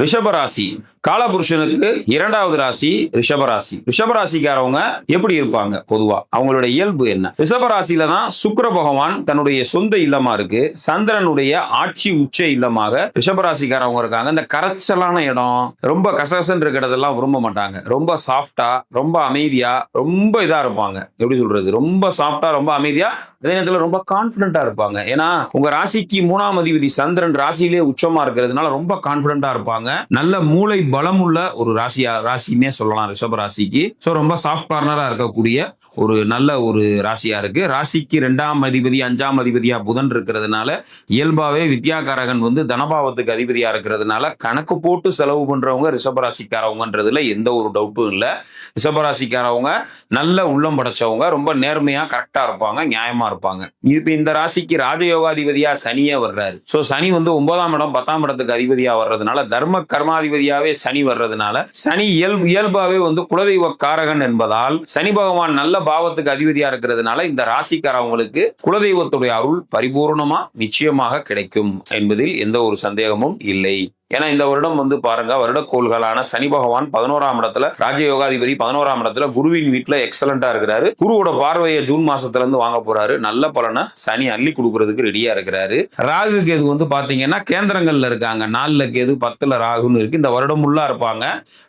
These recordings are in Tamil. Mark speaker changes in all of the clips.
Speaker 1: ரிஷபராசி. காலபுருஷனுக்கு இரண்டாவது ராசி ரிஷபராசி. ரிஷபராசிக்காரவங்க எப்படி இருப்பாங்க பொதுவா? அவங்களுடைய இயல்பு என்ன? ரிஷபராசியில தான் சுக்கர பகவான் தன்னுடைய சொந்த இல்லமா இருக்கு. சந்திரனுடைய ஆட்சி உச்ச இல்லமாக ரிஷபராசிக்காரவங்க இருக்காங்க. இந்த கரைச்சலான இடம் ரொம்ப கசகசன் இருக்கிறதெல்லாம் விரும்ப மாட்டாங்க. ரொம்ப சாஃப்டா ரொம்ப அமைதியா ரொம்ப இதா இருப்பாங்க. எப்படி சொல்றது? ரொம்ப சாஃப்டா ரொம்ப அமைதியா அதே நேரத்தில் ரொம்ப கான்பிடண்டா இருப்பாங்க. ஏன்னா உங்க ராசிக்கு மூணாம் அதிபதி சந்திரன் ராசியிலே உச்சமா இருக்கிறதுனால ரொம்ப கான்பிடண்டா இருப்பாங்க. நல்ல மூளை பலம் உள்ள ஒரு ராசியா ராசின்னே சொல்லலாம் ரிஷப ராசிக்கு. ஸோ ரொம்ப சாஃப்ட் கார்னரா இருக்கக்கூடிய ஒரு நல்ல ஒரு ராசியா இருக்கு. ராசிக்கு ரெண்டாம் அதிபதி அஞ்சாம் அதிபதியா புதன் இருக்கிறதுனால இயல்பாவே வித்யாகாரகன் வந்து தனபாவத்துக்கு அதிபதியா இருக்கிறதுனால கணக்கு போட்டு செலவு பண்றவங்க ரிஷபராசிக்காரவங்கன்றதுல எந்த ஒரு டவுட்டும் இல்லை. ரிஷபராசிக்காரவங்க நல்ல உள்ளம் படைச்சவங்க ரொம்ப நேர்மையா கரெக்டா இருப்பாங்க நியாயமா இருப்பாங்க. இப்ப இந்த ராசிக்கு ராஜயோகாதிபதியா சனியே வர்றாரு. சோ சனி வந்து ஒன்பதாம் இடம் பத்தாம் இடத்துக்கு அதிபதியா வர்றதுனால தர்ம கர்மாதிபதியாவே சனி வர்றதுனால சனி இயல்பு இயல்பாவே வந்து குலதெய்வ காரகன் என்பதால் சனி பகவான் நல்ல பாவத்துக்கு அதிபதியா இருக்கிறதுனால இந்த ராசிக்காரவங்களுக்கு குலதெய்வத்துடைய அருள் பரிபூர்ணமா நிச்சயமாக கிடைக்கும் என்பதில் எந்த ஒரு சந்தேகமும் இல்லை. ஏன்னா இந்த வருடம் வந்து பாருங்க வருடக்கோள்களான சனி பகவான் பதினோராம் இடத்துல ராஜயோகாதிபதி பதினோராம் இடத்துல குருவின் வீட்டுல எக்ஸலண்டா இருக்கிறாரு. குருவோட பார்வையை ஜூன் மாசத்துல இருந்து வாங்க போறாரு. நல்ல பலனை சனி அள்ளி கொடுக்கறதுக்கு ரெடியா இருக்கிறாரு. ராகு கேது வந்து பாத்தீங்கன்னா கேந்திரங்கள்ல இருக்காங்க. நாலுல கேது பத்துல ராகுன்னு இருக்கு. இந்த வருடம் உள்ளா இருப்பாங்க.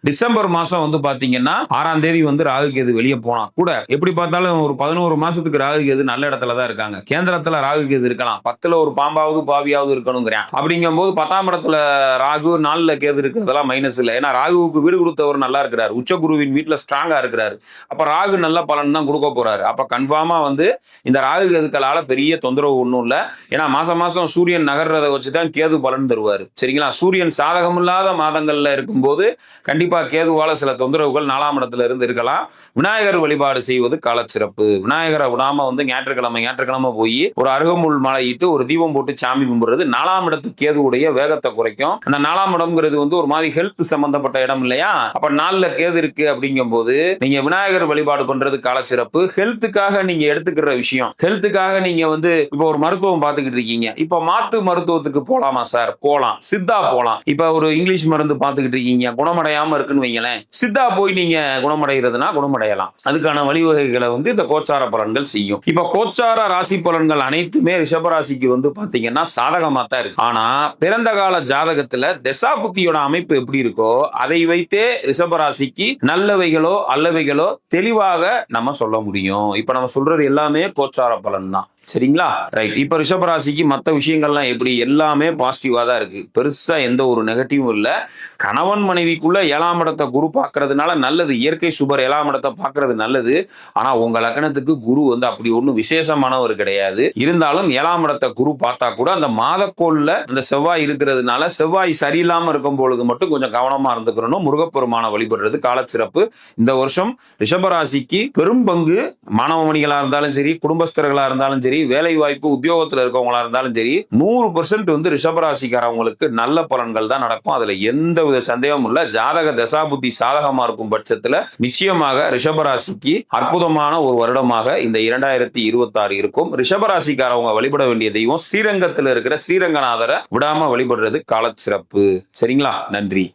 Speaker 1: டிசம்பர் மாசம் வந்து பாத்தீங்கன்னா ஆறாம் தேதி வந்து ராகு கேது வெளியே போனா கூட எப்படி பார்த்தாலும் ஒரு பதினோரு மாசத்துக்கு ராகு கேது நல்ல இடத்துல தான் இருக்காங்க. கேந்திரத்துல ராகு கேது இருக்கலாம். பத்துல ஒரு பாம்பாவது பாவியாவது இருக்கணுங்கிறேன். அப்படிங்கும்போது பத்தாம் இடத்துல ராகு நாளில் கேது இருக்கிறதெல்லாம் மைனஸ் இல்லை. ஏன்னா ராகுவுக்கு வீடு கொடுத்தவர் நல்லா இருக்கிறார். உச்ச குருவின் வீட்டில் ஸ்ட்ராங்கா இருக்கிறாரு. அப்ப ராகு நல்ல பலன் தான் கொடுக்க போறாரு. அப்ப கன்ஃபார்மா வந்து இந்த ராகு கேதுக்களால பெரிய தொந்தரவு ஒன்றும் இல்லை. ஏன்னா மாசம் மாசம் சூரியன் நகர்றதை வச்சு தான் கேது பலன் தருவார். சரிங்களா? சூரியன் சாதகம் இல்லாத மாதங்கள்ல இருக்கும்போது கண்டிப்பா கேதுவால சில தொந்தரவுகள் நாலாம் இடத்துல இருந்து இருக்கலாம். விநாயகர் வழிபாடு செய்வது காலச்சிறப்பு. விநாயகரை விடாம வந்து ஞாயிற்றுக்கிழமை ஞாயிற்றுக்கிழமை போய் ஒரு அருகமுள் மலையிட்டு ஒரு தீபம் போட்டு சாமி கும்பிடுறது நாலாம் இடத்து கேதுவுடைய வேகத்தை குறைக்கும். அந்த நாலாம் இடம்ங்கிறது வந்து ஒரு மாதிரி ஹெல்த் சம்பந்தப்பட்ட இடம் இல்லையா? அப்ப நாலுல கேது இருக்கு அப்படிங்கும்போது நீங்க விநாயகர் வழிபாடு பண்றது காலச்சிறப்பு. ஹெல்த்துக்காக நீங்க எடுத்துக்கிற விஷயம். ஹெல்த்துக்காக நீங்க வந்து இப்போ ஒரு மருத்துவம் பார்த்துக்கிட்டு இருக்கீங்க. இப்ப மாத்து மருத்துவத்துக்கு போலாமா சார் போலாம். சித்தா போலாம். இப்ப ஒரு இங்கிலீஷ் மருந்து பார்த்துக்கிட்டு இருக்கீங்க. குணமடையாம இருக்குன்னு வைங்களேன். சித்தா போய் நீங்க குணமடைகிறதுனா குணமடையலாம். அதுக்கான வழிவகைகளை வந்து இந்த கோச்சார பலன்கள் செய்யும். இப்ப கோச்சார ராசி பலன்கள் அனைத்துமே ரிஷபராசிக்கு வந்து பாத்தீங்கன்னா சாதகமா தான் இருக்கு. ஆனா பிறந்த கால ஜாதகத்துல தசாபுத்தியோட அமைப்பு எப்படி இருக்கோ அதை வைத்தே ரிஷபராசிக்கு நல்லவைகளோ அல்லவைகளோ தெளிவாக நம்ம சொல்ல முடியும். இப்ப நம்ம சொல்றது எல்லாமே கோச்சார பலன் தான் சரிங்களா? ரைட் இப்ப ரிஷபராசிக்கு மற்ற விஷயங்கள்லாம் எப்படி? எல்லாமே பாசிட்டிவா தான் இருக்கு. பெருசா எந்த ஒரு நெகட்டிவும் இல்லை. கணவன் மனைவிக்குள்ள ஏழாம் இடத்தை குரு பார்க்கறதுனால நல்லது. இயற்கை சுபர் ஏழாம் இடத்தை பார்க்கறது நல்லது. ஆனா உங்க லக்னத்துக்கு குரு வந்து அப்படி ஒன்றும் விசேஷமானவர் கிடையாது. இருந்தாலும் ஏழாம் இடத்தை குரு பார்த்தா கூட அந்த மாதக்கோள்ல அந்த செவ்வாய் இருக்கிறதுனால செவ்வாய் சரியில்லாம இருக்கும் பொழுது மட்டும் கொஞ்சம் கவனமா இருந்துக்கிறணும் முருகப்பெருமான வழிபடுறது காலச்சிறப்பு. இந்த வருஷம் ரிஷபராசிக்கு பெரும் பங்கு. மாணவ மணிகளா இருந்தாலும் சரி குடும்பஸ்தர்களா இருந்தாலும் சரி வேலை வாய்ப்பு உத்தியோகத்துல இருக்கவங்களா இருந்தாலும் சரி நூறு பெர்சன்ட் வந்து ரிஷபராசிக்காரவங்களுக்கு நல்ல பலன்கள் தான் நடக்கும். அதுல எந்த வித சந்தேகமும் இல்ல. ஜாதக தசாபுத்தி சாதகமா இருக்கும் பட்சத்துல நிச்சயமாக ரிஷபராசிக்கு அற்புதமான ஒரு வருடமாக இந்த இரண்டாயிரத்தி இருபத்தி ஆறு இருக்கும். ரிஷபராசிக்காரவங்க வழிபட வேண்டிய தெய்வம் ஸ்ரீரங்கத்துல இருக்கிற ஸ்ரீரங்கநாதரை விடாம வழிபடுறது காலச்சிறப்பு. சரிங்களா? நன்றி.